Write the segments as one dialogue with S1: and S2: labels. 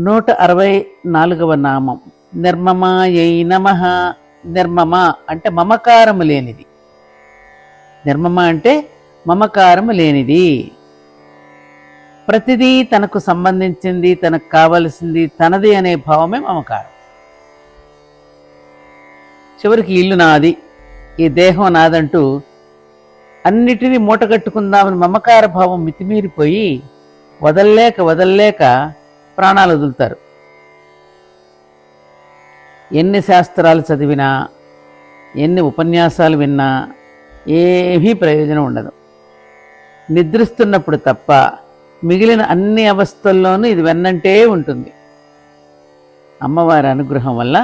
S1: నూట అరవై నాలుగవ నామం. నిర్మమాయై నమ. నిర్మమ అంటే మమకారము లేనిది. నిర్మమ అంటే మమకారము లేనిది. ప్రతిదీ తనకు సంబంధించింది తనకు కావలసింది తనది అనే భావమే మమకారం. చివరికి ఇల్లు నాది. ఈ దేహం నాదంటూ అన్నిటినీ మూటగట్టుకుందామని మమకార భావం మితిమీరిపోయి వదల్లేక వదల్లేక ప్రాణాలు వదులుతారు. ఎన్ని శాస్త్రాలు చదివినా ఎన్ని ఉపన్యాసాలు విన్నా ఏమీ ప్రయోజనం ఉండదు. నిద్రిస్తున్నప్పుడు తప్ప మిగిలిన అన్ని అవస్థల్లోనూ ఇది వెన్నంటే ఉంటుంది. అమ్మవారి అనుగ్రహం వల్ల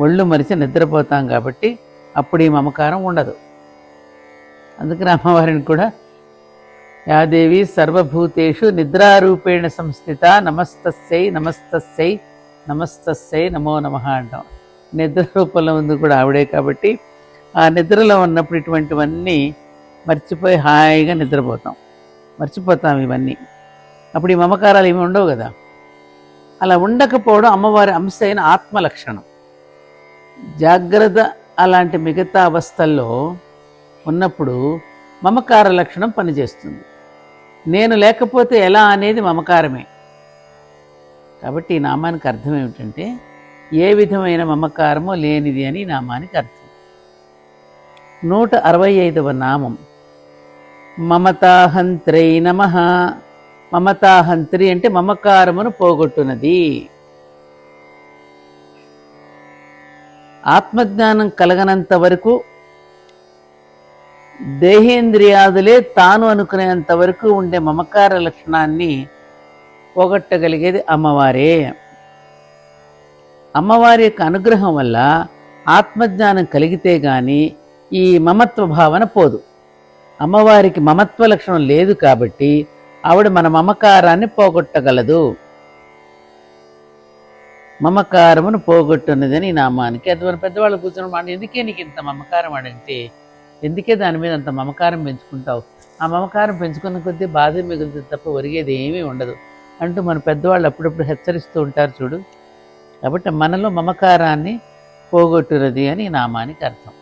S1: ఒళ్ళు మరిచి నిద్రపోతాం కాబట్టి అప్పుడు ఈ మమకారం ఉండదు. అందుకని అమ్మవారిని కూడా యాదేవి సర్వభూతేషు నిద్రారూపేణ సంస్థిత నమస్తస్యై నమస్తస్యై నమస్తస్యై నమో నమ అంటాం. నిద్ర రూపంలో ఉంది కూడా ఆవిడే కాబట్టి ఆ నిద్రలో ఉన్నప్పుడు ఇటువంటివన్నీ మర్చిపోయి హాయిగా నిద్రపోతాం. మర్చిపోతాం ఇవన్నీ. అప్పుడు ఈ మమకారాలు ఏమి ఉండవు కదా. అలా ఉండకపోవడం అమ్మవారి అంశ అయిన ఆత్మ లక్షణం. జాగ్రత్త అలాంటి మిగతా అవస్థల్లో ఉన్నప్పుడు మమకార లక్షణం పనిచేస్తుంది. నేను లేకపోతే ఎలా అనేది మమకారమే. కాబట్టి ఈ నామానికి అర్థం ఏమిటంటే ఏ విధమైన మమకారమో లేనిది అని ఈ నామానికి అర్థం. నూట అరవై ఐదవ నామం. మమతాహంత్రై నమ. మమతాహంత్రి అంటే మమకారమును పోగొట్టునది. ఆత్మజ్ఞానం కలగనంత వరకు దేహేంద్రియాదులే తాను అనుకునేంత వరకు ఉండే మమకార లక్షణాన్ని పోగొట్టగలిగేది అమ్మవారే. అమ్మవారి యొక్క అనుగ్రహం వల్ల ఆత్మజ్ఞానం కలిగితే గాని ఈ మమత్వ భావన పోదు. అమ్మవారికి మమత్వ లక్షణం లేదు కాబట్టి ఆవిడ మన మమకారాన్ని పోగొట్టగలదు. మమకారమును పోగొట్టున్నదని ఈ నామానికి అది మన పెద్దవాళ్ళు కూర్చున్న మాట ఎందుకే నీకు ఇంత మమకారం అడంటే ఎందుకే దాని మీద అంత మమకారం పెంచుకుంటావు? ఆ మమకారం పెంచుకున్న కొద్దీ బాధ మిగులుతుంది తప్ప ఒరిగేది ఏమీ ఉండదు. అంటూ మన పెద్దవాళ్ళు అప్పుడప్పుడు హెచ్చరిస్తూ ఉంటారు చూడు. కాబట్టి మనలో మమకారాన్ని పోగొట్టురది అని ఈ నామానికి అర్థం.